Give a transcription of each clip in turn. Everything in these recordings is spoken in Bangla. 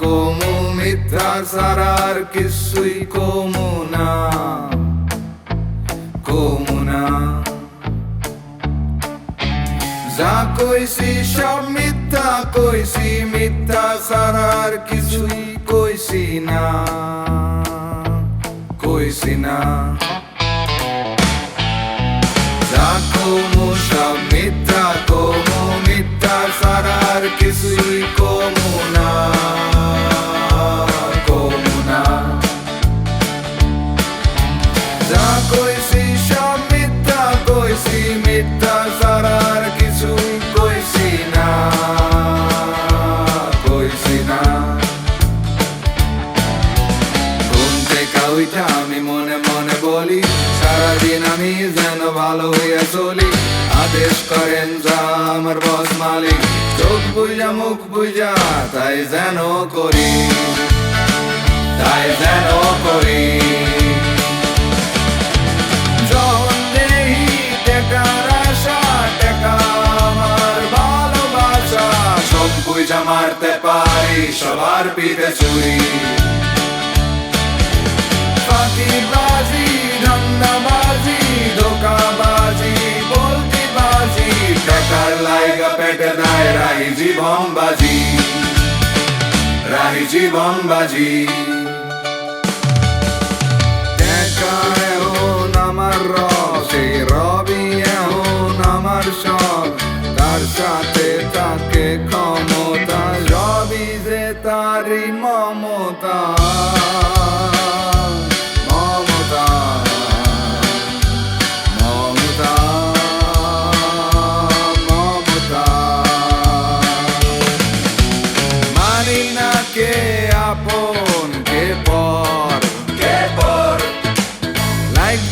কমু মিথ্যা সারার কিছুই কমু না কমু না যা কইছি সব মিথ্যা কইছি মিথ্যা সারার কিছুই কইছি না কইছি না উঠা আমি মনে মনে বলি, সারাদিন আমি যেন ভালো হইয়া চলি। আদেশ করেন যা আমার বস মালিক, চোখ বুঝা মুখ বুঝা তাই যেন করি। তাই যেন করি। মারতে পারি, সবার পিঠে ছুরি। রাহি জীবন বাজি রাহি জীবন বাজি।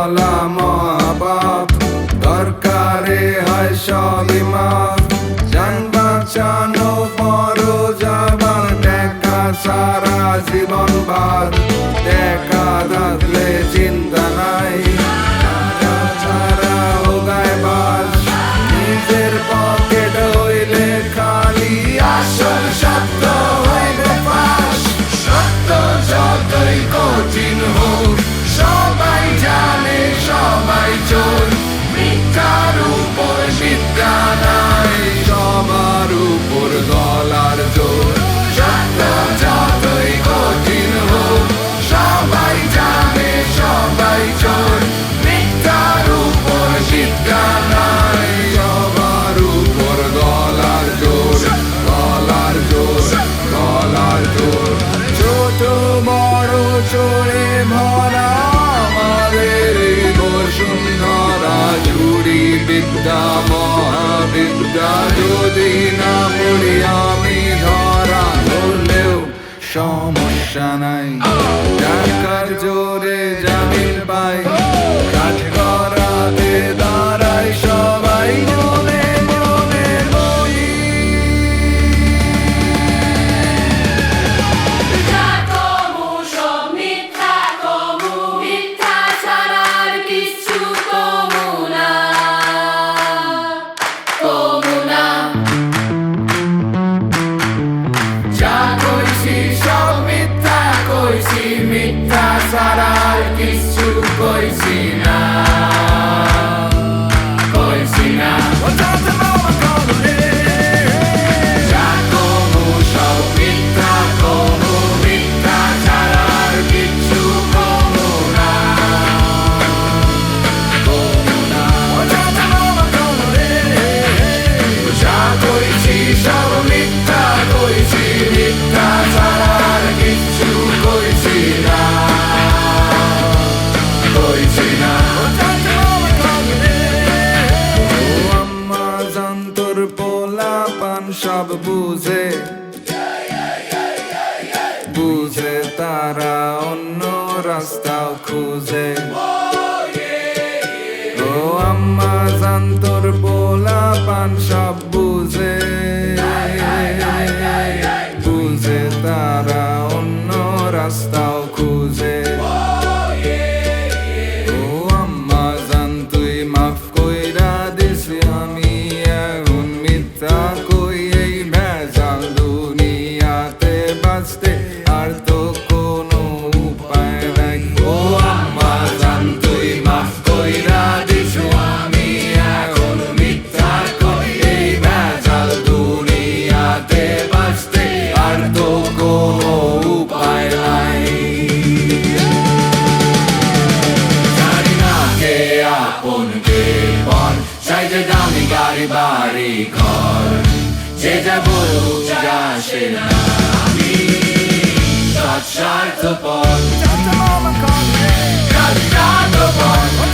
বলা মহাপাপ দরকারে হয় সবই জান বাঁচানো, পরো যাবার, দেখা সারা জীবন বাদ দেখা রাখলে চিন্তা নাই। বিদ্যা মহাবিদ্যা যদি না পড়ি আমি ধরা ধরলেও সমস্যা নাই। টাকার জোরে জামিন পাই সব বুঝে। বুঝে তারা অন্য রাস্তাও খুঁজে। ও আম্মা জান্তর পোলা পান সব বুঝে। বুঝে তারা অন্য রাস্তাও খুঁজে। বাড়ি ঘর যে যা বলুক যা আসে না আমি। স্বার্থপর। স্বার্থপর।